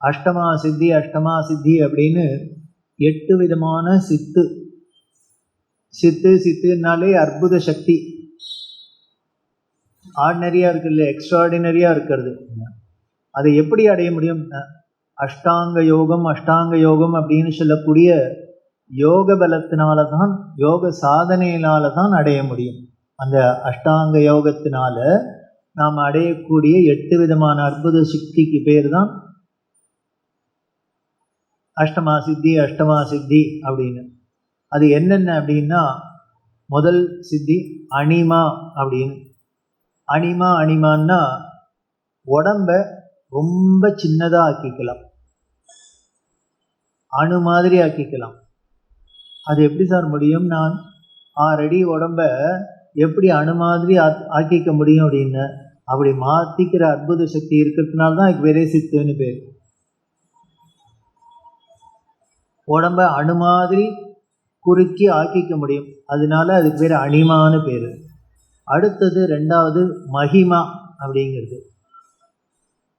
அஷ்டமா சித்தி அஷ்டமா சித்தி அப்படின்னு எட்டு விதமான சித்து. சித்து சித்துனாலே அற்புத சக்தி. ஆர்டினரியாக இருக்குல்ல எக்ஸ்ட்ராடினரியாக இருக்கிறது. அதை எப்படி அடைய முடியும்? அஷ்டாங்க யோகம் அஷ்டாங்க யோகம் அப்படின்னு சொல்லக்கூடிய யோக பலத்தினால தான் யோக சாதனையினால தான் அடைய முடியும். அந்த அஷ்டாங்க யோகத்தினால நாம் அடையக்கூடிய எட்டு விதமான அற்புத சக்திக்கு பேர் தான் அஷ்டமா சித்தி அஷ்டமா சித்தி அப்படின்னு. அது என்னென்ன அப்படின்னா முதல் சித்தி அனிமா அப்படின்னு. அனிமா அனிமான்னா உடம்ப ரொம்ப சின்னதாக ஆக்கிக்கலாம். அணு மாதிரி ஆக்கிக்கலாம். அது எப்படி சார் முடியும்? நான் ஆறடி உடம்ப எப்படி அணு மாதிரி ஆக்கிக்க முடியும் அப்படின்னு. அப்படி மாற்றிக்கிற அற்புத சக்தி இருக்கிறதுனால தான் அதுக்கு வெரே சித்துன்னு பேர். உடம்ப அணு மாதிரி குறுக்கி ஆக்கிக்க முடியும். அதனால அதுக்கு பேர் அணிமான்னு பேர். அடுத்தது ரெண்டாவது மகிமா அப்படிங்கிறது.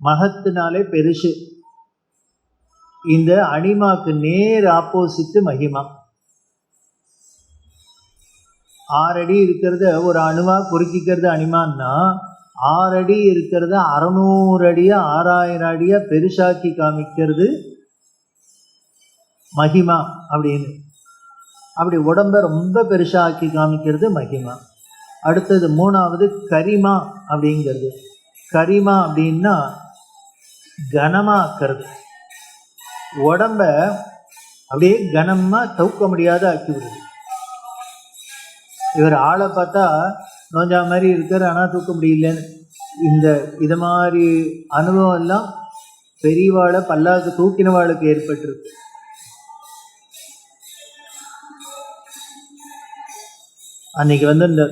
மகத்தினாலே பெருசு. இந்த அனிமாக்கு நேர் ஆப்போசிட்டு மகிமா. ஆறடி இருக்கிறத ஒரு அணுவா குறுக்கிக்கிறது அனிமான்னா ஆறடி இருக்கிறத அறநூறு அடியாக ஆறாயிரம் அடியாக பெருசாக்கி காமிக்கிறது மகிமா அப்படின்னு. அப்படி உடம்பை ரொம்ப பெருசாக்கி காமிக்கிறது மகிமா. அடுத்தது மூணாவது கரிமா அப்படிங்கிறது. கரிமா அப்படின்னா கனமாக்கிறது உடம்ப அப்படியே கனமாக தூக்க முடியாத ஆக்கி விடுது இவர் ஆளை பார்த்தா நோஞ்சா மாதிரி இருக்கார் ஆனால் தூக்க முடியலன்னு. இந்த இது மாதிரி அனுபவம் எல்லாம் பெரியவாளை பல்லாக்கு தூக்கினவாளுக்கு ஏற்பட்டிருக்கு. அன்னைக்கு வந்து இந்த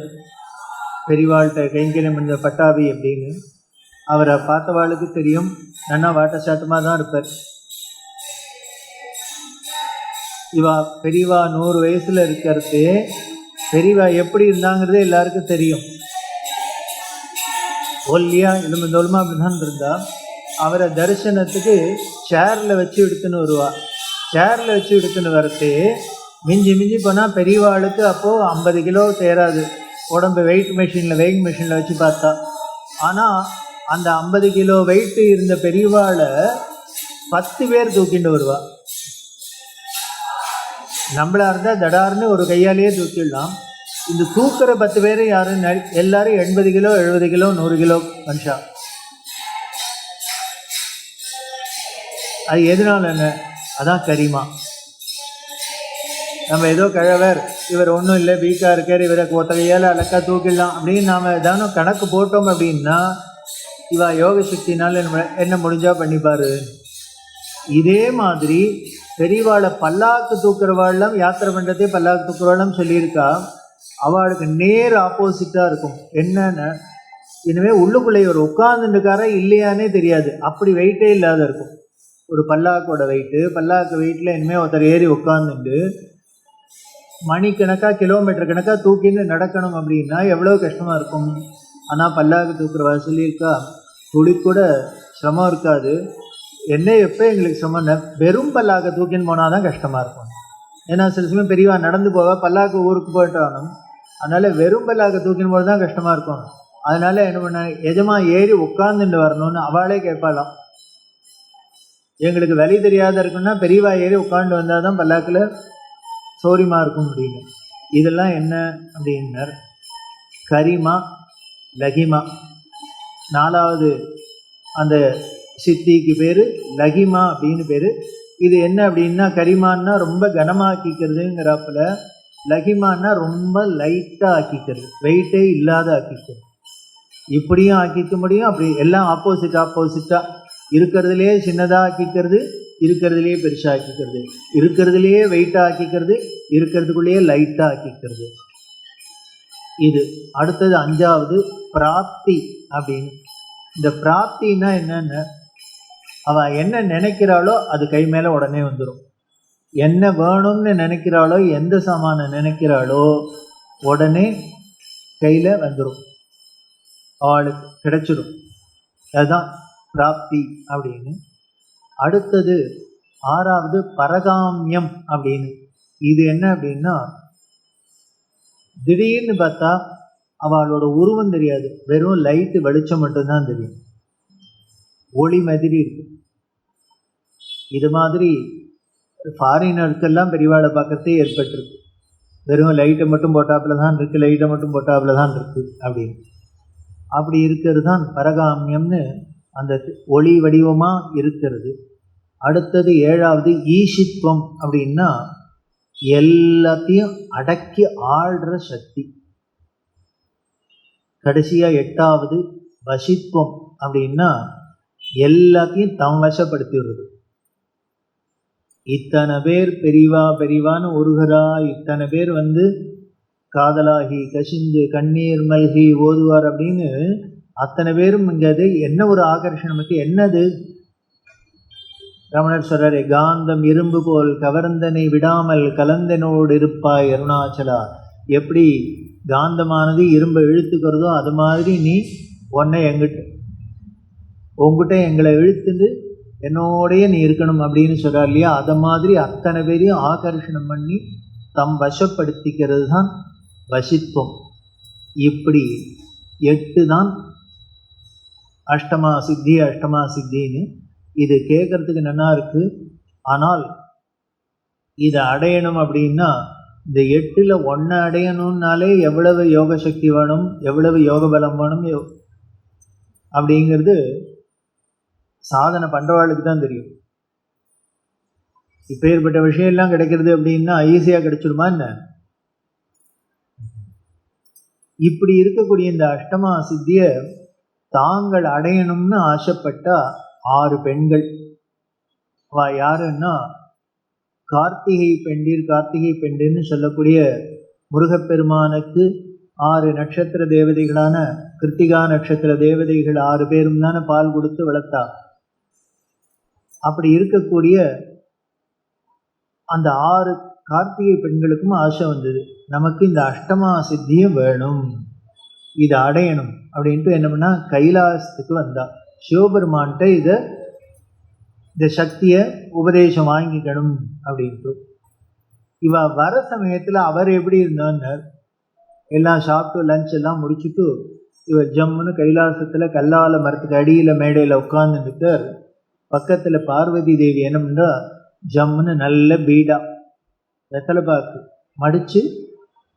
பெரியவாள்கிட்ட கைங்கரியம் இந்த பட்டாபி அப்படின்னு அவரை பார்த்தவாளுக்கு தெரியும். நன்னா வாட்ட சாட்டமாக தான் இருப்பார். இவா பெரியவா நூறு வயசில் இருக்கிறது. பெரியவா எப்படி இருந்தாங்கிறதே எல்லாருக்கும் தெரியும். ஒல்லியா எலும்பு தோலுமா அப்படிதான் இருந்தா அவரை தரிசனத்துக்கு சேரில் வச்சு எடுத்துன்னு வருவா. சேரில் வச்சு எடுத்துன்னு வரது மிஞ்சி மிஞ்சி போனால் பெரியவாளுக்கு அப்போது ஐம்பது கிலோ சேராது. உடம்பு வெயிட் மிஷினில் வெயிட் மிஷினில் வச்சு பார்த்தா. ஆனால் அந்த ஐம்பது கிலோ வெயிட்டு இருந்த பெரியவாளை பத்து பேர் தூக்கிட்டு வருவா. நம்மளா இருந்தால் தடார்னு ஒரு கையாலேயே தூக்கிடலாம். இந்த தூக்குற பத்து பேர் யாரும் எல்லாரும் எண்பது கிலோ எழுபது கிலோ நூறு கிலோ மனுஷா. அது எதனால என்ன? அதான் கரிமா. நம்ம ஏதோ கிழவர் இவர் ஒன்றும் இல்லை வீக்காக இருக்கார் இவரை ஒத்தகையால் அழக்கா தூக்கிடலாம் அப்படின்னு நாம் ஏதானும் கணக்கு போட்டோம் அப்படின்னா இவா யோக சக்தினால என்ன முடிஞ்சா பண்ணிப்பாரு? இதே மாதிரி பெரியவாளை பல்லாக்கு தூக்குறவாள்லாம் யாத்திரை பண்ணுறதே பல்லாக்கு தூக்குறவாள்லாம் சொல்லியிருக்கா. அவளுக்கு நேர் ஆப்போசிட்டாக இருக்கும். என்னன்னு இனிமே உள்ளுக்குள்ளே இவர் உட்கார்ந்துருக்காரா இல்லையானே தெரியாது. அப்படி வெயிட்டே இல்லாத இருக்கும். ஒரு பல்லாக்கோட வெயிட்டு பல்லாக்கு வெயிட்டில் இனிமேல் ஒருத்தர் ஏறி உட்காந்துட்டு மணிக்கணக்காக கிலோமீட்டர் கணக்காக தூக்கின்னு நடக்கணும் அப்படின்னா எவ்வளோ கஷ்டமாக இருக்கும்? ஆனால் பல்லாக்கு தூக்குறவா சொல்லியிருக்கா துளி கூட சிரமம் இருக்காது. என்ன எப்போ எங்களுக்கு சிரமம்னா வெறும் பல்லாக்க தூக்கின்னு போனால் தான் கஷ்டமாக இருக்கும். ஏன்னா சில சமயம் பெரியவா நடந்து போவா பல்லாக்கு ஊருக்கு போயிட்டு வரணும் அதனால வெறும் பல்லாக்க தூக்கின்னு போது தான் கஷ்டமாக இருக்கும். அதனால என்ன பண்ண எஜமா ஏறி உட்காந்துட்டு வரணும்னு அவளே கேட்பாளாம். எங்களுக்கு வழி தெரியாத இருக்குன்னா பெரியவா ஏறி உட்காந்து வந்தால் தான் பல்லாக்கில் சோரிமா இருக்கும் அப்படின்னு இதெல்லாம் என்ன அப்படின்னார். கரிமா லகிமா. நாலாவது அந்த சித்திக்கு பேர் லகிமா அப்படின்னு பேர். இது என்ன அப்படின்னா கரிமான்னா ரொம்ப கனமாக்கிக்கிறதுங்கிறப்பல லகிமான்னா ரொம்ப லைட்டாக ஆக்கிக்கிறது. வெயிட்டே இல்லாத ஆக்கிக்கிறது. இப்படியும் ஆக்கிக்க முடியும் அப்படி எல்லாம் ஆப்போசிட் ஆப்போசிட்டாக இருக்கிறதுலே சின்னதாக ஆக்கிக்கிறது. இருக்கிறதுலேயே பெருசாக ஆக்கிக்கிறது. இருக்கிறதுலையே வெயிட்டாக ஆக்கிக்கிறது இருக்கிறதுக்குள்ளேயே லைட்டாக ஆக்கிக்கிறது. இது அடுத்தது அஞ்சாவது பிராப்தி அப்படின்னு. இந்த பிராப்தின்னா என்னன்னு அவள் என்ன நினைக்கிறாளோ அது கை மேலே உடனே வந்துடும் என்ன வேணும்னு நினைக்கிறாளோ எந்த சாமானை நினைக்கிறாளோ உடனே கையில் வந்துடும் அவளுக்கு கிடைச்சிடும் அதுதான் பிராப்தி அப்படின்னு அடுத்தது ஆறாவது பரகாமியம் அப்படின்னு. இது என்ன அப்படின்னா திடீர்னு பார்த்தா அவளோட உருவம் தெரியாது. வெறும் லைட்டு வெளிச்சம் மட்டும்தான் தெரியும். ஒளி மாதிரி இருக்கு. இது மாதிரி ஃபாரினருக்கெல்லாம் பெரியவாளை பார்க்கறதே ஏற்பட்டிருக்கு. வெறும் லைட்டை மட்டும் போட்டாப்புல தான் இருக்கு லைட்டை மட்டும் போட்டாப்புல தான் இருக்கு அப்படின்னு. அப்படி இருக்கிறது தான் பரகாமியம்னு அந்த ஒளி வடிவமாக இருக்கிறது. அடுத்தது ஏழாவது ஈஷித்வம் அப்படின்னா எல்லாத்தையும் அடக்கி ஆள்ற சக்தி. கடைசியாக எட்டாவது வசித்வம் அப்படின்னா எல்லாத்தையும் தம் வசப்படுத்திவிடுறது இத்தனை பேர் பெரிவா பெரிவான்னு ஒருகரா இத்தனை பேர் வந்து காதலாகி கசிந்து கண்ணீர் மல்கி ஓதுவார் அப்படின்னு அத்தனை பேரும் இங்கே அது என்ன ஒரு ஆகர்ஷணம்? இருக்கு என்னது? ரமணர் சொல்றாரு காந்தம் இரும்பு போல் கவர்ந்தனை விடாமல் கலந்தனோடு இருப்பாய் அருணாச்சலா எப்படி காந்தமானது இரும்பை இழுத்துக்கிறதோ அது மாதிரி நீ உன்னை எங்கிட்ட உங்ககிட்ட எங்களை இழுத்துட்டு என்னோடைய நீ இருக்கணும் அப்படின்னு சொல்கிறார் இல்லையா? அதை மாதிரி அத்தனை பேரையும் ஆகர்ஷணம் பண்ணி தம் வசப்படுத்திக்கிறது தான் வசித்துவம் இப்படி எட்டு தான் அஷ்டமா சித்தி அஷ்டமா சித்தின்னு இது கேட்கறதுக்கு நல்லா இருக்கு. ஆனால் இதை அடையணும் அப்படின்னா இந்த எட்டில் ஒன்றை அடையணும்னாலே எவ்வளவு யோக சக்தி வேணும் எவ்வளவு யோக பலம் வேணும் அப்படிங்கிறது சாதனை பண்ணுறவாளுக்கு தான் தெரியும். இப்பேற்பட்ட விஷயம் எல்லாம் கிடைக்கிறது அப்படின்னா ஈஸியாக கிடைச்சிருமா என்ன? இப்படி இருக்கக்கூடிய இந்த அஷ்டமா சித்தியை தாங்கள் அடையணும்னு ஆசைப்பட்ட ஆறு பெண்கள். அவ யாருன்னா கார்த்திகை பெண்டீர் கார்த்திகை பெண்டின்னு சொல்லக்கூடிய முருகப்பெருமானுக்கு ஆறு நட்சத்திர தேவதைகளான கிருத்திகா நட்சத்திர தேவதைகள் ஆறு பேரும் தானே பால் கொடுத்து வளர்த்தா. அப்படி இருக்கக்கூடிய அந்த ஆறு கார்த்திகை பெண்களுக்கும் ஆசை வந்தது. நமக்கு இந்த அஷ்டமா சித்தியும் வேணும். இதை அடையணும் அப்படின்ட்டு என்ன கைலாசத்துக்கு வந்தா. சிவபெருமான்கிட்ட இதை இந்த சக்தியை உபதேசம் வாங்கிக்கணும் அப்படின்ட்டு. இவ வர சமயத்தில் அவர் எப்படி இருந்தார் எல்லாம் சாப்பிட்டு லஞ்ச் எல்லாம் முடிச்சுட்டு இவர் ஜம்முன்னு கைலாசத்தில் கல்லால மரத்துக்கு அடியில் மேடையில் உட்கார்ந்துருக்கார் பக்கத்தில் பார்வதி தேவி என்ன பண்ணுறா ஜம்முன்னு நல்ல பீடா வெத்தலை பாக்கு மடித்து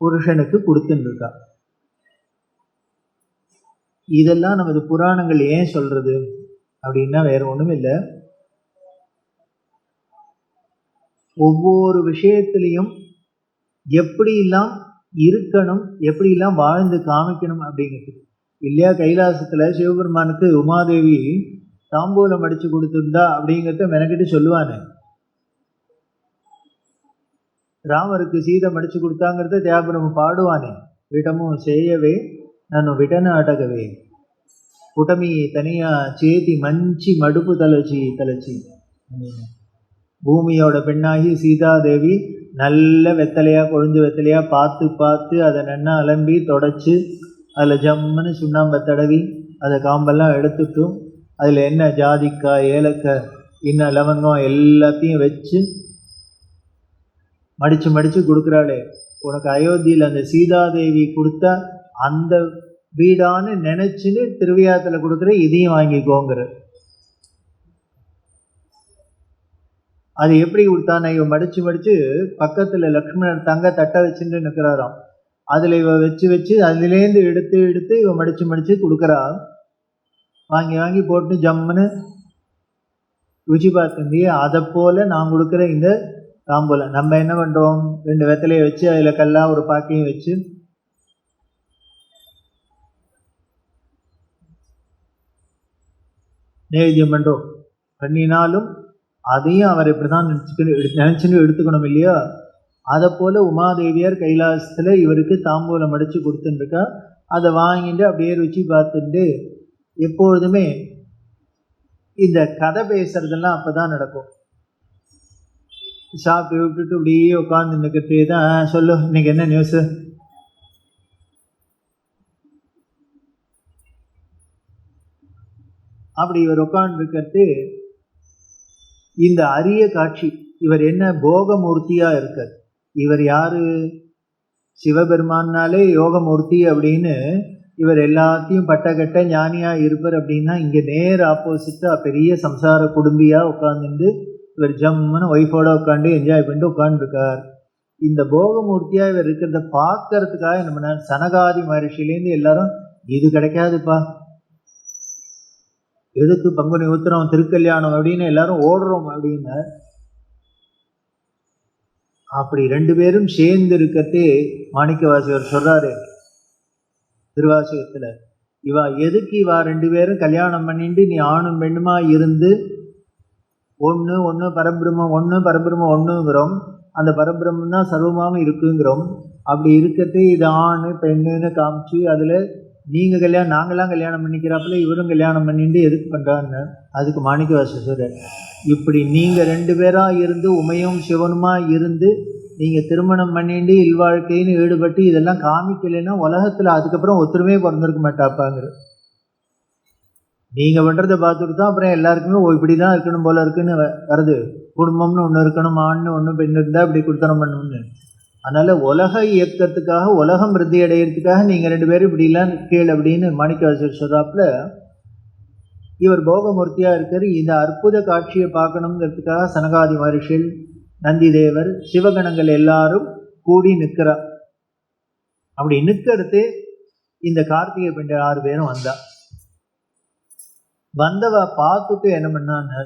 புருஷனுக்கு கொடுத்துன்னு இருக்கா. இதெல்லாம் நமது புராணங்கள் ஏன் சொல்றது அப்படின்னா வேற ஒன்றும் இல்லை. ஒவ்வொரு விஷயத்திலையும் எப்படியெல்லாம் இருக்கணும் எப்படியெல்லாம் வாழ்ந்து காமிக்கணும் அப்படிங்கிறது. இல்லையா? கைலாசத்தில் சிவபெருமானுக்கு உமாதேவி தாம்பூலம் அடிச்சு கொடுத்துருந்தா அப்படிங்கிறத மெனக்கிட்டு சொல்லுவானே. ராமருக்கு சீதை மடிச்சு கொடுத்தாங்கிறத தியாபுரம் பாடுவானே. விடமும் செய்யவே నన్ను విడనాటగవే పుటమి తనియా చేతి మంచి మడుపు తలచి తలచి பூமியோட பெண்ணாகி சீதாதேவி நல்ல வெத்தலையா கொழுந்து வெத்தலையா பார்த்து பார்த்து அதை நன்னா அலம்பி தொடச்சி அதில் ஜம்முன்னு சுண்ணாம்பை தடவி அதை காம்பெல்லாம் எடுத்துட்டும் அதில் என்ன ஜாதிக்காய் ஏலக்காய் இன்னும் லவங்கம் எல்லாத்தையும் வச்சு மடித்து மடித்து கொடுக்குறாளே உனக்கு அயோத்தியில் அந்த சீதாதேவி கொடுத்த அந்த வீடான்னு நினைச்சுன்னு திருவிழாத்தில் கொடுக்குற இதையும் வாங்கிக்கோங்கிற. அது எப்படி கொடுத்தான? இவன் மடிச்சு மடிச்சு பக்கத்துல லக்ஷ்மணர் தங்க தட்டை வச்சுட்டு நிற்கிறாராம் அதுல இவ வச்சு வச்சு அதுலேருந்து எடுத்து எடுத்து இவ மடிச்சு மடிச்சு கொடுக்குறா. வாங்கி வாங்கி போட்டு ஜம்முன்னு ருச்சி பார்த்துருந்தி அதை போல நான் கொடுக்குற இந்த தாம்பூலம். நம்ம என்ன பண்றோம்? ரெண்டு வெத்தலையை வச்சு அதுல கல்லா ஒரு பாக்கையும் வச்சு நைவேத்தியம் பண்ணினாலும் அதையும் அவர் இப்படிதான் நினச்சிக்கணும் நினச்சின்னு எடுத்துக்கணும் இல்லையா? அதை போல் உமாதேவியார் கைலாசத்தில் இவருக்கு தாம்பூலம் அடித்து கொடுத்துட்டுருக்கா அதை வாங்கிட்டு அப்படியே ருச்சி பார்த்துட்டு எப்பொழுதுமே இந்த கதை பேசுறதெல்லாம் அப்பதான் நடக்கும். சாப்பிட்டு விட்டுட்டு அப்படியே உட்காந்து நிற்கிறதே தான் "ஆ, சொல்லு இன்னைக்கு என்ன நியூஸு அப்படி இவர் உட்காந்துருக்கிறது இந்த அரிய காட்சி. இவர் என்ன போகமூர்த்தியாக இருக்கார்? இவர் யாரு? சிவபெருமான்னாலே யோகமூர்த்தி அப்படின்னு இவர் எல்லாத்தையும் பட்டகட்ட ஞானியாக இருப்பார் அப்படின்னா இங்கே நேர் ஆப்போசிட்டாக பெரிய சம்சார குடும்பியாக உட்காந்துட்டு இவர் ஜம்முன்னு ஒய்ஃபோட உட்காந்து என்ஜாய் பண்ணிட்டு உட்காந்துருக்கார் இந்த போகமூர்த்தியாக இவர் இருக்கிறத பார்க்கறதுக்காக என்ன பண்ணார்? சனகாதி மகரிஷிலேருந்து எல்லாரும் இது கிடைக்காதுப்பா. எதுக்கு பங்குனி உத்திரம் திருக்கல்யாணம் அப்படின்னு எல்லாரும் ஓடுறோம் அப்படின்னு. அப்படி ரெண்டு பேரும் சேர்ந்து இருக்கத்தே மாணிக்கவாசியர் சொல்றாரு. திருவாசகத்துல இவா எதுக்கு இவா ரெண்டு பேரும் கல்யாணம் பண்ணிட்டு நீ ஆணும் பெண்ணுமா இருந்து ஒன்று ஒன்று பரபிரம்மம் ஒன்று பரபிரம்மம் ஒன்றுங்கிறோம் அந்த பரபிரம்மம் தான் சர்வமாகவும் இருக்குங்கிறோம். அப்படி இருக்கிறது இது ஆண் பெண்ணுன்னு காமிச்சு அதில் நீங்கள் கல்யாணம் நாங்களாம் கல்யாணம் பண்ணிக்கிறாப்புல இவரும் கல்யாணம் பண்ணிட்டு எதுக்கு பண்ணுறான்னு அதுக்கு மாணிக்கவாசர் சொல்கிறார் இப்படி நீங்கள் ரெண்டு பேராக இருந்து உமையும் சிவனுமா இருந்து நீங்கள் திருமணம் பண்ணிட்டு இல்வாழ்க்கைன்னு ஈடுபட்டு இதெல்லாம் காமிக்கலைன்னா உலகத்தில் அதுக்கப்புறம் ஒத்துருமே பிறந்திருக்க மாட்டாப்பாங்கிற நீங்கள் பண்ணுறத பார்த்துட்டு தான் அப்புறம் எல்லாருக்குமே ஓ இப்படி தான் இருக்கணும் போல இருக்குன்னு வ- வருது. குடும்பம்னு ஒன்று இருக்கணும் ஆண்னு ஒன்று பெண் இருந்தால் இப்படி கொடுத்தனம் பண்ணணும்னு. அதனால் உலக இயக்கத்துக்காக உலகம் விருத்தி அடையிறதுக்காக நீங்கள் ரெண்டு பேரும் இப்படிலாம் கீழ் அப்படின்னு மாணிக்கவாசர் சொல்கிறாப்புல இவர் போகமூர்த்தியாக இருக்கார். இந்த அற்புத காட்சியை பார்க்கணுங்கிறதுக்காக சனகாதி மகர்ஷில் நந்தி தேவர் சிவகணங்கள் எல்லாரும் கூடி நிற்கிறா. அப்படி நிற்கிறது இந்த கார்த்திகை பெண்ட ஆறு பேரும் வந்தா. வந்தவ பார்த்துட்டு என்ன பண்ணான்னு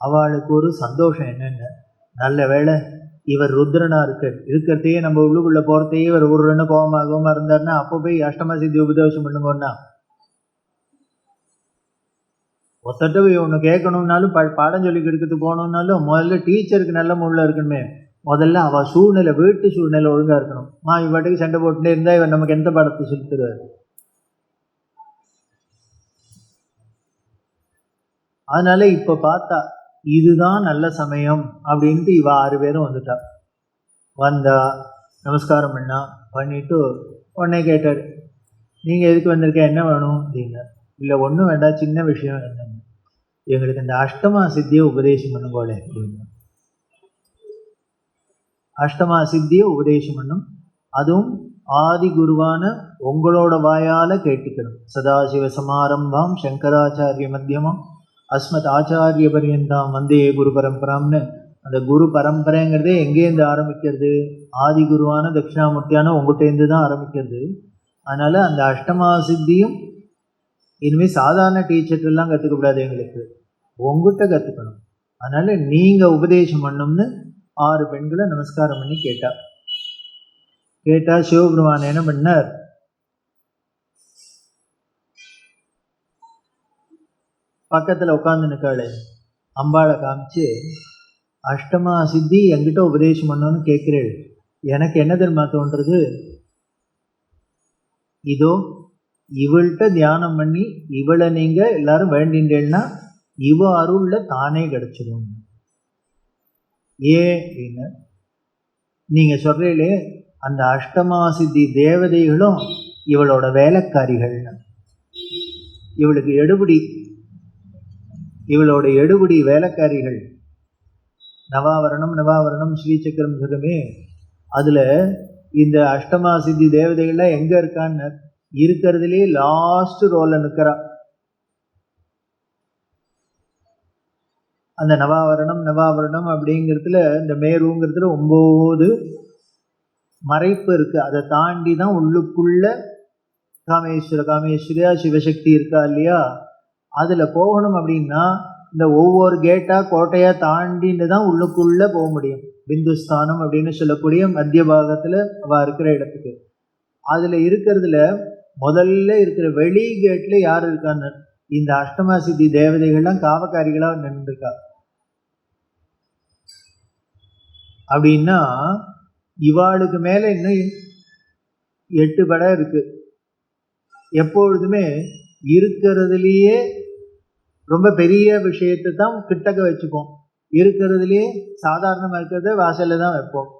அவளுக்கு ஒரு சந்தோஷம் என்னென்ன. நல்ல வேளை இவர் ருத்ரனா இருக்க. இருக்கிறதையே நம்ம உள்ளுக்குள்ள போறதையே இவர் உருன்னு கோபமாகவும் இருந்தாருன்னா அப்போ போய் அஷ்டம சித்தி உபதேசம் பண்ணுங்கன்னா ஒத்தட்ட போய் ஒன்று கேட்கணும்னாலும் ப பாடம் சொல்லி கொடுக்கறது போகணுன்னாலும் முதல்ல டீச்சருக்கு நல்ல முள்ள இருக்கணுமே. முதல்ல அவள் சூழ்நிலை வீட்டு சூழ்நிலை ஒழுங்காக இருக்கணும். மா இவட்டுக்கு சண்டை போட்டுட்டே இருந்தால் இவர் நமக்கு எந்த பாடத்தை சொல்லி தருவார் அதனால இப்போ பார்த்தா இதுதான் நல்ல சமயம் அப்படின்ட்டு இவ ஆறு பேரும் வந்துட்டா. வந்தா நமஸ்காரம் பண்ணா பண்ணிட்டு உடனே கேட்டார் நீங்கள் எதுக்கு வந்திருக்க? என்ன வேணும்? அப்படின்னார் இல்லை ஒன்றும் வேண்டாம். சின்ன விஷயம் என்னங்க எங்களுக்கு இந்த அஷ்டமா சித்தியை உபதேசம் பண்ணும் போல. அப்படின்னு அஷ்டமா சித்தியை உபதேசம் பண்ணும். அதுவும் ஆதி குருவான உங்களோட வாயால் கேட்டுக்கணும். சதாசிவ சமாரம்பம் சங்கராச்சாரிய மத்தியமம் அஸ்மத் ஆச்சாரிய பரியந்தாம் வந்தே குரு பரம்பராம்னு. அந்த குரு பரம்பரைங்கிறதே எங்கேருந்து ஆரம்பிக்கிறது? ஆதி குருவான தட்சிணாமூர்த்தியான உங்கள்கிட்டேருந்து தான் ஆரம்பிக்கிறது. அதனால் அந்த அஷ்டமா சித்தியும் இனிமேல் சாதாரண டீச்சர்லாம் கற்றுக்கப்படாது எங்களுக்கு. உங்ககிட்ட கற்றுக்கணும் அதனால் நீங்கள் உபதேசம் பண்ணணும்னு ஆறு பெண்களை நமஸ்காரம் பண்ணி கேட்டா. கேட்டால் சிவபெருமான் என்ன பண்ணார்? பக்கத்தில் உட்காந்து நிற்காளே அம்பாளை காமிச்சு அஷ்டமா சித்தி என்கிட்ட உபதேசம் பண்ணணும்னு கேட்குறேள். எனக்கு என்ன தெரியுமா தோன்றது இதோ இவள்கிட்ட தியானம் பண்ணி இவளை நீங்கள் எல்லாரும் வேண்டின்றேன்னா இவ அருளில் தானே கிடைச்சிடும் ஏ அப்படின்னு நீங்கள் சொல்கிறீங்களே அந்த அஷ்டமா சித்தி தேவதைகளும் இவளோட வேலைக்காரிகள்னு. இவளுக்கு எடுபடி இவளோட எடுபடி வேலைக்காரிகள். நவாவரணம் நவாவரணம் ஸ்ரீசக்கரம் சொல்லுமே. அதில் இந்த அஷ்டமா சித்தி தேவதைகள்லாம் எங்கே இருக்கான்னு இருக்கிறதுலே லாஸ்ட் ரோல நிற்கிறா அந்த நவாவரணம் நவாவரணம் அப்படிங்கிறதுல இந்த மேருங்கிறதுல ஒம்பது மறைப்பு இருக்கு. அதை தாண்டி தான் உள்ளுக்குள்ள காமேஸ்வர காமேஸ்வரியா சிவசக்தி இருக்கா இல்லையா? அதில் போகணும் அப்படின்னா இந்த ஒவ்வொரு கேட்டா கோட்டையா தாண்டின்னு தான் உள்ளுக்குள்ள போக முடியும். பிந்துஸ்தானம் அப்படின்னு சொல்லக்கூடிய மத்திய பாகத்தில் அவ இருக்கிற இடத்துக்கு. அதில் இருக்கிறதுல முதல்ல இருக்கிற வெளி கேட்டில் யார் இருக்கான்னு? இந்த அஷ்டமா சித்தி தேவதைகள்லாம் காவக்காரிகளாக நின்றுருக்கா. அப்படின்னா இவாளுக்கு மேலே இன்னும் எட்டு படம் இருக்கு. எப்பொழுதுமே இருக்கிறதுலேயே ரொம்ப பெரிய விஷயத்தை தான் கிட்டக்க வச்சுப்போம். இருக்கிறதுலே சாதாரணமாக இருக்கிறத வாசல்ல தான் வைப்போம்.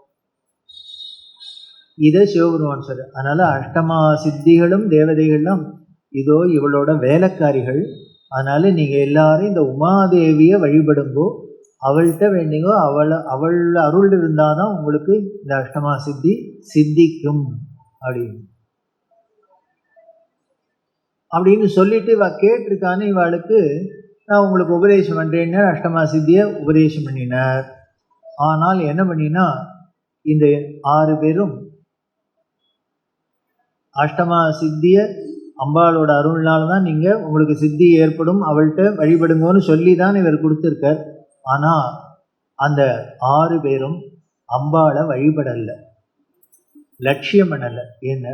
இதை சிவபெருமான் சார் அதனால் அஷ்டமா சித்திகளும் தேவதைகளும் இதோ இவளோட வேலைக்காரிகள். அதனால் நீங்கள் எல்லாரும் இந்த உமாதேவியை வழிபடும்போ அவள்கிட்ட வேண்டிங்கோ அவளை அவள் அருள் இருந்தால் தான் உங்களுக்கு இந்த அஷ்டமா சித்தி சித்திக்கும் அப்படின்னு. அப்படின்னு சொல்லிட்டு இவ கேட்டிருக்கான்னு இவளுக்கு நான் உங்களுக்கு உபதேசம் பண்ணுறேன்னு அஷ்டமா சித்தியை உபதேசம் பண்ணினார். ஆனால் என்ன பண்ணினா இந்த ஆறு பேரும் அஷ்டமா சித்திய அம்பாளோட அருள்னால தான் நீங்கள் உங்களுக்கு சித்தி ஏற்படும் அவள்கிட்ட வழிபடுங்கன்னு சொல்லி தான் இவர் கொடுத்துருக்கார். ஆனால் அந்த ஆறு பேரும் அம்பாளை வழிபடலை. லட்சியம் பண்ணலை. என்ன?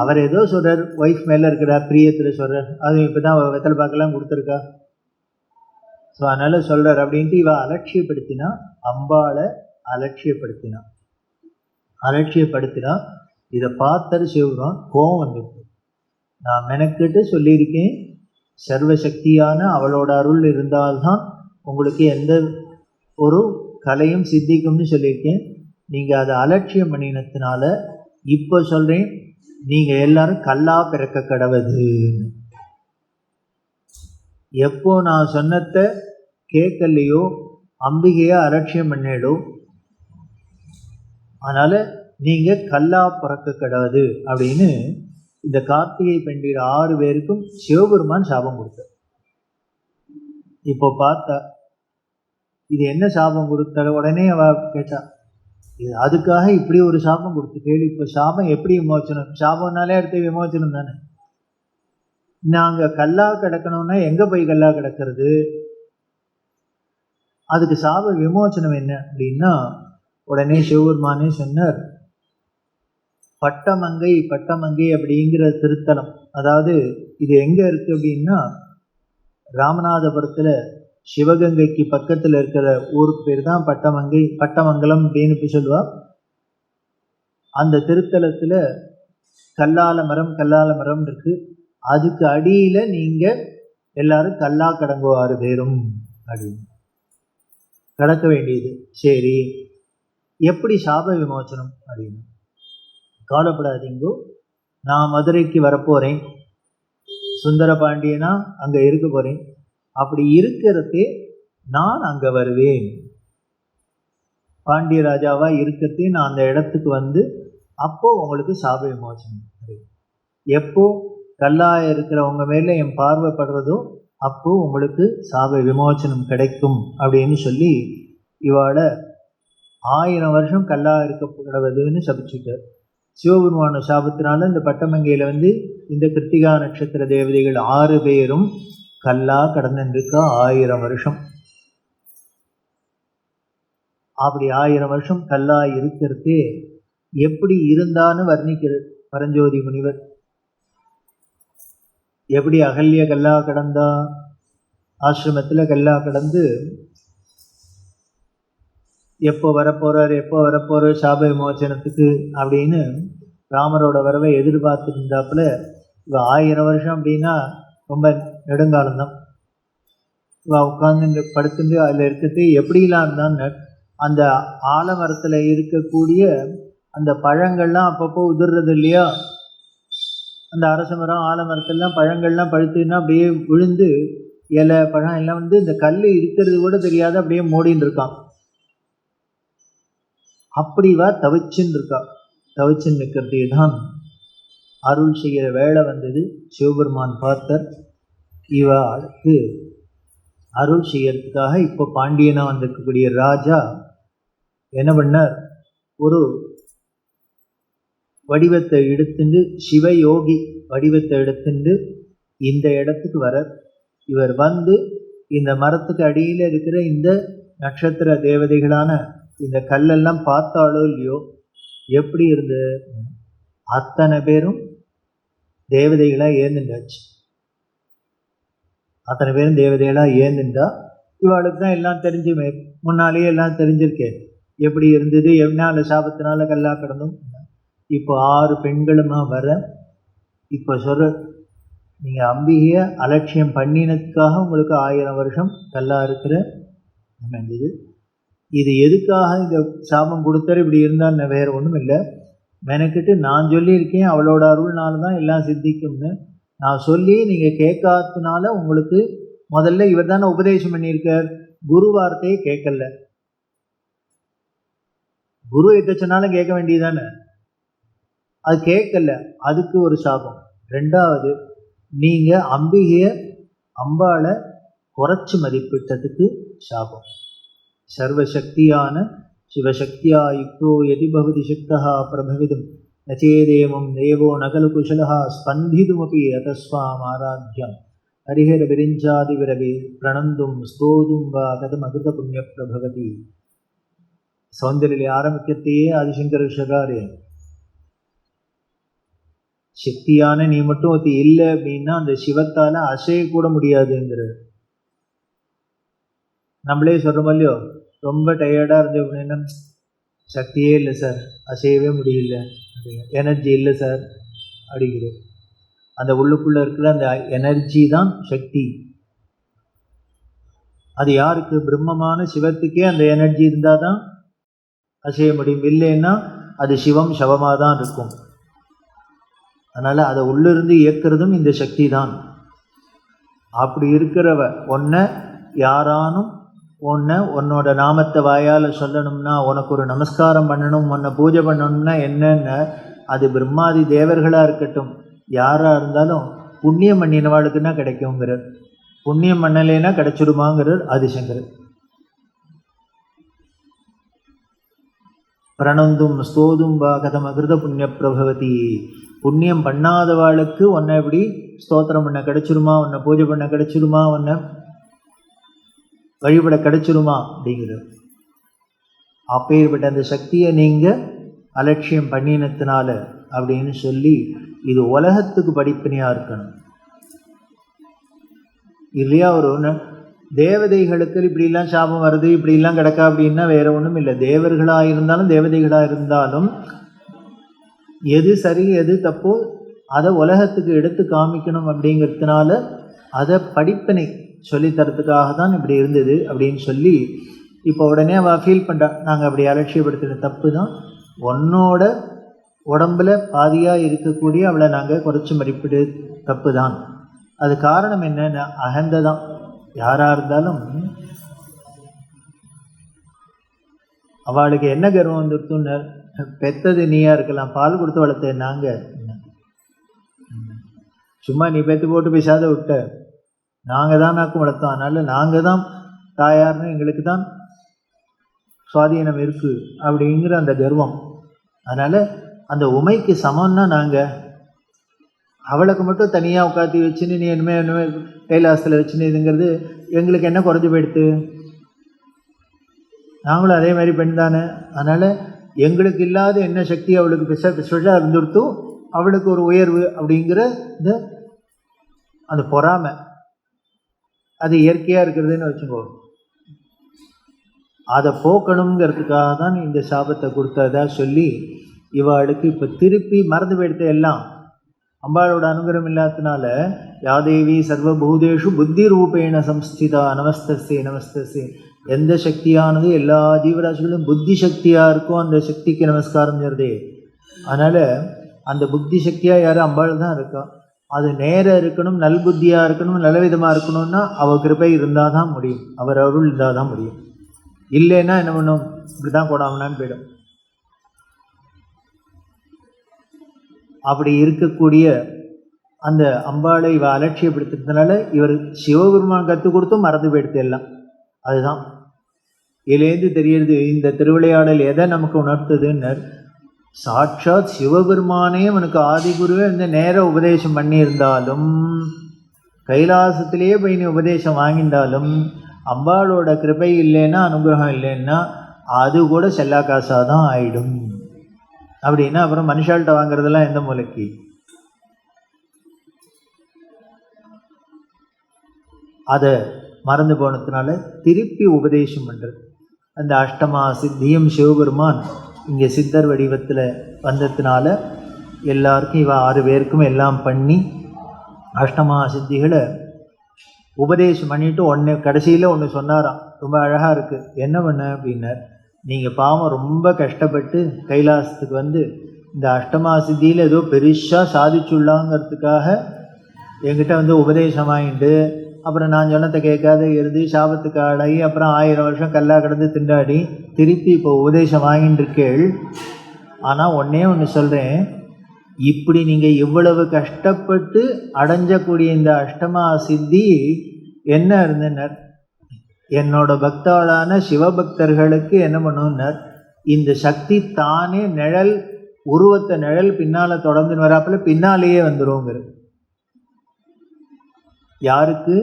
அவர் ஏதோ சொல்கிறார் ஒய்ஃப் மேலே இருக்கிறார் பிரியத்தில் சொல்கிறார் அது இப்போ தான் வெத்தலை பாக்கெல்லாம் கொடுத்துருக்கா. ஸோ அதனால் சொல்கிறார் அப்படின்ட்டு இவ அலட்சியப்படுத்தினா அம்பாளை அலட்சியப்படுத்தினா. அலட்சியப்படுத்தினா இதை பார்த்தது சிவபுரம் கோவம் வந்துட்டு நான் மெனக்கிட்டு சொல்லியிருக்கேன் சர்வசக்தியான அவளோட அருள் இருந்தால்தான் உங்களுக்கு எந்த ஒரு கலையும் சித்திக்கும்னு சொல்லியிருக்கேன். நீங்கள் அதை அலட்சியம் பண்ணினத்தினால இப்போ சொல்கிறேன் நீங்கள் எல்லாரும் கல்லா பிறக்க கடவுது எப்போ நான் சொன்னத்தை கேட்கலையோ அம்பிகையை அலட்சியம் பண்ணிடும் அதனால் நீங்கள் கல்லா பிறக்க கிடவது அப்படின்னு இந்த கார்த்திகை பெண்டிர் ஆறு பேருக்கும் சிவபெருமான் சாபம் கொடுத்தார். இப்போ பார்த்தா இது என்ன சாபம் கொடுத்த உடனே அவ கேட்டா இது அதுக்காக இப்படி ஒரு சாபம் கொடுத்து கேள்வி இப்போ சாபம் எப்படி விமோச்சனம்? சாபம்னாலே அடுத்த விமோச்சனம் தானே. நாங்கள் கல்லா கிடக்கணும்னா எங்கே போய் கல்லா கிடக்கிறது? அதுக்கு சாப விமோச்சனம் என்ன அப்படின்னா உடனே சிவபெருமானே சொன்னார் பட்டமங்கை பட்டமங்கை அப்படிங்கிற திருத்தலம். அதாவது இது எங்கே இருக்குது அப்படின்னா ராமநாதபுரத்தில் சிவகங்கைக்கு பக்கத்தில் இருக்கிற ஊருக்கு பேர் தான் பட்டமங்கை பட்டமங்கலம் அப்படின்னு இப்படி சொல்லுவா. அந்த திருத்தலத்தில் கல்லால மரம் கல்லால மரம் இருக்கு. அதுக்கு அடியில் நீங்கள் எல்லாரும் கல்லா கடங்கோ ஆறு பேரும் அப்படின்னு. கடக்க வேண்டியது. சரி. எப்படி சாப விமோச்சனம் அப்படின்னு. கவலைப்படாதீங்கோ. நான் மதுரைக்கு வரப்போகிறேன் சுந்தர பாண்டியனா அங்கே இருக்க போகிறேன் அப்படி இருக்கிறதே நான் அங்கே வருவேன். பாண்டிய ராஜாவா இருக்கிறதே நான் அந்த இடத்துக்கு வந்து அப்போ உங்களுக்கு சாப விமோசனம் எப்போ கல்லா இருக்கிறவங்க மேலே என் பார்வைப்படுறதோ அப்போ உங்களுக்கு சாப விமோசனம் கிடைக்கும் அப்படின்னு சொல்லி இவாட ஆயிரம் வருஷம் கல்லா இருக்கப்படுவதுன்னு சபிச்சுட்டார் சிவபெருமான சாபத்தினால இந்த பட்டமங்கையில் வந்து இந்த கிருத்திகா நட்சத்திர தேவதைகள் ஆறு பேரும் கல்லா கடந்துருக்கா ஆயிரம் வருஷம். அப்படி ஆயிரம் வருஷம் கல்லா இருக்கிறது எப்படி இருந்தான்னு வர்ணிக்கிறது பரஞ்சோதி முனிவர். எப்படி அகல்ய கல்லா கடந்தா ஆசிரமத்தில் கல்லா கடந்து எப்போ வரப்போறார் எப்போ வரப்போறார் சாப விமோச்சனத்துக்கு அப்படின்னு ராமரோட வரவை எதிர்பார்த்துருந்தாப்புல இவ ஆயிரம் வருஷம் அப்படின்னா ரொம்ப நெடுங்காலம்தான் இவ உட்காந்து படுத்துட்டு அதில் இருக்கிறது எப்படிலாம் இருந்தான்னு அந்த ஆலமரத்தில் இருக்கக்கூடிய அந்த பழங்கள்லாம் அப்பப்போ உதிர்றது இல்லையா? அந்த அரச மரம் ஆலமரத்துலாம் பழங்கள்லாம் பழுத்துன்னா அப்படியே விழுந்து இலை பழம் எல்லாம் வந்து இந்த கல் இருக்கிறது கூட தெரியாத அப்படியே மூடின்னு இருக்கான். அப்படிவா தவிச்சுன்னு இருக்கா. தவிச்சுன்னு நிற்கிறதே தான் அருள் செய்கிற வேலை வந்தது சிவபெருமான் பார்த்தர். இவாளுக்கு அருள் செய்யறதுக்காக இப்போ பாண்டியனா வந்திருக்கக்கூடிய ராஜா என்ன பண்ணார்? ஒரு வடிவத்தை எடுத்துண்டு சிவயோகி வடிவத்தை எடுத்துண்டு இந்த இடத்துக்கு வர இவர் வந்து இந்த மரத்துக்கு அடியில் இருக்கிற இந்த நட்சத்திர தேவதைகளான இந்த கல்லெல்லாம் பார்த்தாலோ இல்லையோ எப்படி இருந்து அத்தனை பேரும் தேவதைகளாக ஏந்துண்டாச்சு. அத்தனை பேரும் தேவதைகளாக ஏந்துண்டா இவாளுக்கு தான் எல்லாம் தெரிஞ்சுமே. முன்னாலேயே எல்லாம் தெரிஞ்சிருக்கேன் எப்படி இருந்தது? எவ்வளோ சாபத்தினால கல்லா கிடந்தும்? இப்போ ஆறு பெண்களுமா வர இப்போ சொல்ற நீங்கள் அம்பிகையை அலட்சியம் பண்ணினதுக்காக உங்களுக்கு ஆயிரம் வருஷம் கல்லா இருக்கிற அமைந்தது இது எதுக்காக இந்த சாபம் கொடுத்தாரு? இப்படி இருந்தால் வேறு ஒன்றும் இல்லை. மெனக்கிட்டு நான் சொல்லியிருக்கேன் அவளோட அருள்னால தான் எல்லாம் சித்திக்கும்னு. நான் சொல்லி நீங்கள் கேட்காததுனால உங்களுக்கு முதல்ல இவர் தானே உபதேசம் பண்ணியிருக்கார். குரு வார்த்தையை கேட்கல. குரு எத்த சொன்னாலும் கேட்க வேண்டியதானே அது கேட்கல. அதுக்கு ஒரு சாபம். ரெண்டாவது நீங்கள் அம்பிகைய அம்பாளை குறைச்சி மதிப்பிட்டதுக்கு சாபம். சர்வசக்தியான சிவசக்தியா யுக்தோ எதி பகுதி சக்தா பிரபவிதும். நச்சேதேவம் தேவோ நகலு குஷலா ஸ்பந்திதுமபி அத்தஸ்வாம் ஆராத்யம் ஹரிஹர விரிஞ்சாதி விரவே பிரணந்தும் ஸ்தோதும் வா ததும் அகிருத புண்ணிய பிரபவதி சௌந்தரியில் ஆரம்பிக்கத்தையே ஆதிசங்கர் ஷகாரே சக்தியான நீ மட்டும் அது இல்லை அப்படின்னா அந்த சிவத்தால அசைய கூட முடியாதுங்கிறது நம்மளே சொல்கிறோம் இல்லையோ ரொம்ப டயர்டாக இருந்து அப்படின்னா சக்தியே இல்லை சார் அசையவே முடியல எனர்ஜி இல்லை சார் அப்படிங்கிறோம் அந்த உள்ளுக்குள்ளே இருக்கிற அந்த எனர்ஜி தான் சக்தி. அது யாருக்கு? பிரம்மமான சிவத்துக்கே அந்த எனர்ஜி இருந்தால் தான் அசைய முடியும். இல்லைன்னா அது சிவம் சவமாக தான் இருக்கும். அதனால் அதை உள்ளிருந்து இயக்கிறதும் இந்த சக்தி தான். அப்படி இருக்கிறவ ஒன்றை யாரானும் உன்னை உன்னோட நாமத்தை வாயால் சொல்லணும்னா உனக்கு ஒரு நமஸ்காரம் பண்ணணும் உன்னை பூஜை பண்ணணும்னா என்னென்ன? அது பிரம்மாதி தேவர்களாக இருக்கட்டும். யாராக இருந்தாலும் புண்ணியம் பண்ணினவாளுக்குன்னா கிடைக்குங்கிறார் புண்ணியம் பண்ணலைன்னா கிடைச்சிடுமாங்கிறார் ஆதிசங்கர் பிரணந்தும் ஸ்தோதும் வா கதம் அகிருத புண்ணிய பிரபவதி. புண்ணியம் பண்ணாதவாளுக்கு உன்னை எப்படி ஸ்தோத்திரம் பண்ண கிடைச்சிருமா? உன்னை பூஜை பண்ண கிடைச்சிருமா? உன்னை வழிபட கிடைச்சிருமா? அப்படிங்கிறது. அப்பேற்பட்ட அந்த சக்தியை நீங்கள் அலட்சியம் பண்ணினத்தினால அப்படின்னு சொல்லி இது உலகத்துக்கு படிப்பினையாக இருக்கணும். இல்லையா ஒரு ஒன்று தேவதைகளுக்கு இப்படிலாம் சாபம் வருது இப்படிலாம் கிடக்கா அப்படின்னா வேற ஒன்றும் இல்லை. தேவர்களாக இருந்தாலும் தேவதைகளாக இருந்தாலும் எது சரி எது தப்போ அதை உலகத்துக்கு எடுத்து காமிக்கணும் அப்படிங்கிறதுனால அதை படிப்பினை சொல்லித்தரத்துக்காக தான் இப்படி இருந்தது அப்படின்னு சொல்லி இப்போ உடனே அவள் ஃபீல் பண்ணுறான் நாங்கள் அப்படி அலட்சியப்படுத்தின தப்பு தான். உன்னோட உடம்புல பாதியாக இருக்கக்கூடிய அவளை நாங்கள் குறைச்சி மதிப்பிடு தப்பு தான். அது காரணம் என்னன்னா அகந்த தான் யாராக இருந்தாலும் அவளுக்கு என்ன கர்வம் வந்துருத்துன்னு பெத்தது நீயா இருக்கலாம் பால் கொடுத்து வளர்த்த நாங்கள் சும்மா நீ பெற்று போட்டு பேசாத விட்ட. நாங்கள் தான் நாக்கும் வளர்த்தோம் அதனால் நாங்கள் தான் தாயார்னு எங்களுக்கு தான் சுவாதீனம் இருக்குது அப்படிங்கிற அந்த கர்வம். அதனால் அந்த உமைக்கு சமம்னா நாங்கள் அவளுக்கு மட்டும் தனியாக உட்காத்தி வச்சுன்னு நீ இனிமேல் என்னமே கைலாசத்தில் வச்சுன்னு இதுங்கிறது எங்களுக்கு என்ன குறைஞ்சி போயிடுத்து? நாங்களும் அதே மாதிரி பெண் தானே. அதனால் எங்களுக்கு இல்லாத என்ன சக்தி அவளுக்கு பெச ஸ்பெஷலாக இருந்துருத்தும் அவளுக்கு ஒரு உயர்வு அப்படிங்கிற இந்த அந்த பொறாமை. அது இயற்கையாக இருக்கிறதுன்னு வச்சுக்கோ. அதை போக்கணுங்கிறதுக்காக தான் இந்த சாபத்தை கொடுத்ததா சொல்லி இவாளுக்கு இப்போ திருப்பி மறந்து போயிடுத்த எல்லாம். அம்பாளோட அனுகிரகம் இல்லாததுனால யாதேவி சர்வபூதேஷு புத்தி ரூபேண சம்ஸ்திதா நமஸ்தசே நமஸ்தஸே எந்த சக்தியானது எல்லா ஜீவராசிகளும் புத்தி சக்தியாக இருக்கோ அந்த சக்திக்கு நமஸ்காரம் செய்றதே. அதனால் அந்த புத்தி சக்தியாக யாரும் அம்பாள் தான் இருக்கா. அது நேராக இருக்கணும் நல்புத்தியாக இருக்கணும் நல்ல விதமாக இருக்கணும்னா அவ கிருப்பை இருந்தால் தான் முடியும். அவர் அருள் இருந்தால் தான் முடியும். இல்லைன்னா என்ன பண்ணும்? இப்படி தான் கொடாமனான்னு போயிடும். அப்படி இருக்கக்கூடிய அந்த அம்பாளை இவ அலட்சியப்படுத்துறதுனால இவர் சிவபெருமான் கற்றுக் கொடுத்தும் மறந்து போயிடுத்து எல்லாம். அதுதான். இதுலேருந்து தெரியறது இந்த திருவிளையாடல் எதை நமக்கு உணர்த்துதுன்னர். சாட்சாத் சிவபெருமானே அவனுக்கு ஆதிகுருவே இந்த நேர உபதேசம் பண்ணியிருந்தாலும் கைலாசத்திலேயே போய் நீ உபதேசம் வாங்கியிருந்தாலும் அம்பாளோட கிருபை இல்லைன்னா அனுகிரகம் இல்லைன்னா அது கூட செல்லா காசாக தான் ஆயிடும். அப்படின்னா அப்புறம் மனுஷால்கிட்ட வாங்குறதெல்லாம் எந்த மூலைக்கு? அதை மறந்து போனதுனால திருப்பி உபதேசம் பண்ணுறது அந்த அஷ்டமா சித்தியம் சிவபெருமான் இங்கே சித்தர் வடிவத்தில் வந்ததுனால எல்லாருக்கும் இவ ஆறு பேருக்கும் எல்லாம் பண்ணி அஷ்டமா சித்திகளை உபதேசம் பண்ணிட்டு ஒன்று கடைசியில் ஒன்று சொன்னாராம். ரொம்ப அழகாக இருக்குது என்ன பண்ண அப்படின்னார். நீங்கள் பாவம் ரொம்ப கஷ்டப்பட்டு கைலாசத்துக்கு வந்து இந்த அஷ்டமா சித்தியில் ஏதோ பெருசாக சாதிச்சுள்ளாங்கிறதுக்காக எங்கிட்ட வந்து உபதேசம் வாங்கிட்டு அப்புறம் நான் சொன்னதை கேட்காத இருந்து சாபத்துக்கு ஆளாகி அப்புறம் ஆயிரம் வருஷம் கல்லா கிடந்து திண்டாடி திருப்பி இப்போ உபதேசம் வாங்கிட்டு இருக்கேள். ஆனால் ஒன்றே ஒன்று சொல்கிறேன் இப்படி நீங்கள் இவ்வளவு கஷ்டப்பட்டு அடைஞ்சக்கூடிய இந்த அஷ்டமா சித்தி என்ன இருந்தனர்? என்னோட பக்தாளான சிவபக்தர்களுக்கு என்ன பண்ணுனர்? இந்த சக்தி தானே நிழல் உருவத்தை நிழல் பின்னால் தொடர்ந்து வராப்புல பின்னாலேயே வந்துருங்கிற யாருக்கு?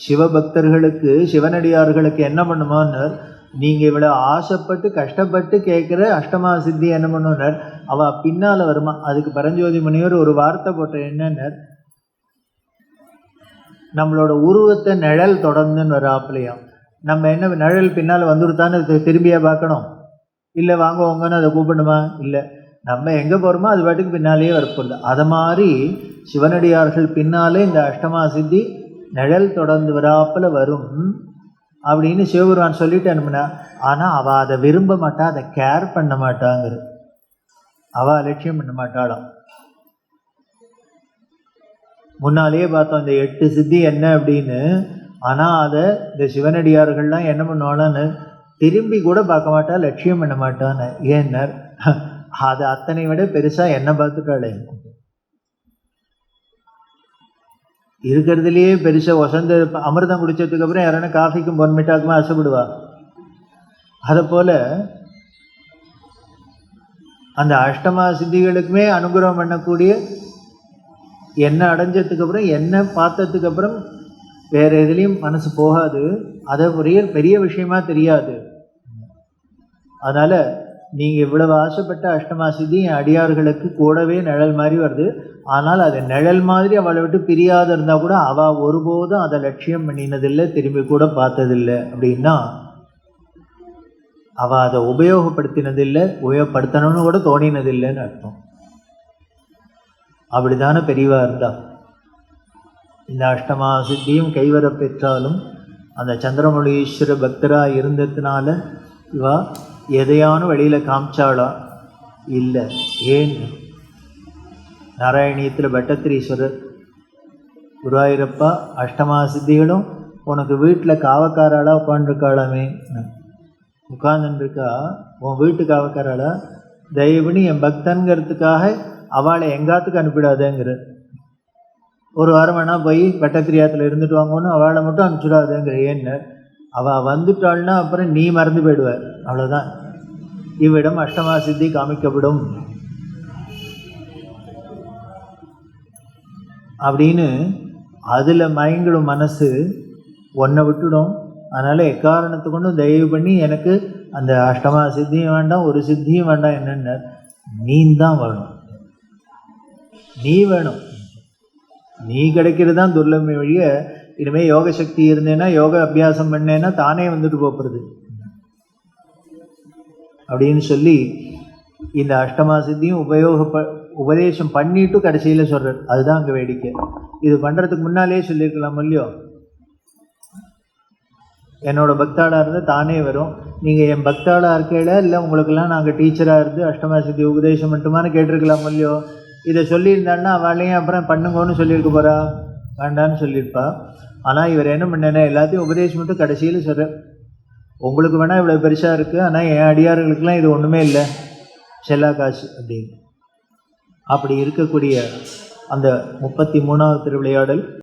சிவபக்தர்களுக்கு சிவனடியார்களுக்கு என்ன பண்ணுமோன்னு நீங்கள் இவ்வளோ ஆசைப்பட்டு கஷ்டப்பட்டு கேட்குற அஷ்டமா சித்தி என்ன பண்ணுனர் அவள் பின்னால் வருமா? அதுக்கு பரஞ்சோதி முனிவர் ஒரு வார்த்தை போட்ட என்னன்னர் நம்மளோட உருவத்தை நிழல் தொடர்ந்துன்னு வராப்பிலையாம் நம்ம என்ன நிழல் பின்னால் வந்துருத்தான்னு திரும்பியே பார்க்கணும். இல்லை வாங்க வாங்கன்னு அதை கூப்பிடணுமா? இல்லை. நம்ம எங்கே போகிறோமோ அது பாட்டுக்கு பின்னாலேயே வரப்போகுது. அதை மாதிரி சிவனடியார்கள் பின்னாலே இந்த அஷ்டமா சித்தி நிழல் தொடர்ந்து வராப்பில் வரும் அப்படின்னு சிவபெருமான் சொல்லிட்டு அனுப்புனா ஆனால் அவள் அதை விரும்ப மாட்டா அதை கேர் பண்ண மாட்டாங்கிற அவள் அலட்சியம் பண்ண மாட்டாளாம். முன்னாலேயே பார்த்தோம் இந்த எட்டு சித்தி என்ன அப்படின்னு ஆனால் அதை இந்த சிவனடியார்கள்லாம் என்ன பண்ணுவாளான்னு திரும்பி கூட பார்க்க மாட்டா லட்சியம் பண்ண மாட்டான்னு. ஏன்னர் அது அத்தனை விட பெருசாக என்ன பார்த்துட்டாளே இருக்கிறதுலையே பெருசாக வசந்த அமிர்தம் குடித்ததுக்கு அப்புறம் யாரான காஃபிக்கும் பொன்மிட்டாக்குமா ஆசைப்படுவா அதை போல் அந்த அஷ்டமா சித்திகளுக்குமே அனுகிரகம் பண்ணக்கூடிய என்ன அடைஞ்சதுக்கு அப்புறம் என்ன பார்த்ததுக்கு அப்புறம் வேறு எதுலேயும் மனசு போகாது. அதை பெரிய பெரிய விஷயமா தெரியாது. அதனால் நீங்கள் இவ்வளவு ஆசைப்பட்ட அஷ்டமா சித்தி என் அடியார்களுக்கு கூடவே நிழல் மாதிரி வருது. ஆனால் அது நிழல் மாதிரி அவளை விட்டு பிரியாத இருந்தால் கூட அவள் ஒருபோதும் அதை லட்சியம் பண்ணினதில்லை திரும்பி கூட பார்த்ததில்லை. அப்படின்னா அவள் அதை உபயோகப்படுத்தினதில்லை உபயோகப்படுத்தணும்னு கூட தோணினதில்லைன்னு அர்த்தம். அப்படிதானே பெரியவா இருந்தா. இந்த அஷ்டமா சித்தியும் கைவர பெற்றாலும் அந்த சந்திரமொழீஸ்வர பக்தராக இருந்ததுனால இவா எதையான வெளியில் காமிச்சாளா? இல்லை. ஏன்? நாராயணியத்தில் பட்டத்திரீஸ்வரர். குருவாயூரப்பா அஷ்டமா சித்திகளும் உனக்கு வீட்டில் காவக்காராளாக உட்காந்துருக்காளாமே உட்காந்துருக்கா உன் வீட்டு காவக்காராளா? தயவுனி என் பக்தன்கிறதுக்காக அவளை எங்காத்துக்கு அனுப்பிடாதேங்கிற. ஒரு வாரம் வேணால் போய் பட்டத்திரியாத்தில் இருந்துட்டு வாங்கன்னு அவளை மட்டும் அனுப்பிச்சிடாதேங்கிற. ஏன்னு? அவள் வந்துட்டாள்னா அப்புறம் நீ மறந்து போயிடுவார் அவ்வளோதான் இவ்விடம் அஷ்டமா சித்தி காமிக்கப்படும். அப்படின்னு அதில் மயங்கிடும் மனசு. ஒன்றை விட்டுடும். அதனால் எக்காரணத்தை கொண்டும் தயவு பண்ணி எனக்கு அந்த அஷ்டமா சித்தியும் வேண்டாம் ஒரு சித்தியும் வேண்டாம் என்னென்ன நீ தான் நீ வேணும். நீ கிடைக்கிறது தான் துர்லமை வழிய இனிமேல் யோக சக்தி இருந்தேன்னா யோக அபியாசம் பண்ணேன்னா தானே வந்துட்டு போகிறது அப்படின்னு சொல்லி இந்த அஷ்டமா சித்தியும் உபயோகப்ப உபதேசம் பண்ணிட்டு கடைசியில் சொல்கிறார் அதுதான் அங்கே வேடிக்கை. இது பண்ணுறதுக்கு முன்னாலே சொல்லியிருக்கலாம் இல்லையோ? என்னோட பக்தாடாக இருந்து தானே வரும். நீங்கள் என் பக்தாடாக இருக்கையில இல்லை உங்களுக்கெல்லாம் நாங்கள் டீச்சராக இருந்து அஷ்டமா சித்தி உபதேசம் மட்டுமானு கேட்டிருக்கலாம் இல்லையோ? இதை சொல்லியிருந்தான்னா அவளையும் அப்புறம் பண்ணுங்கன்னு சொல்லியிருக்க போகிறா வேண்டான்னு சொல்லியிருப்பா. ஆனால் இவர் என்ன பண்ணார் எல்லாத்தையும் உபதேசம் மட்டும் கடைசியில் சொல்கிறார் உங்களுக்கு வேணால் இவ்வளோ பெருசாக இருக்குது ஆனால் என் அடியார்களுக்கெல்லாம் இது ஒன்றுமே இல்லை. செல்லா காசு அப்படின்னு. அப்படி இருக்கக்கூடிய அந்த முப்பத்தி மூணாவது திருவிளையாடல்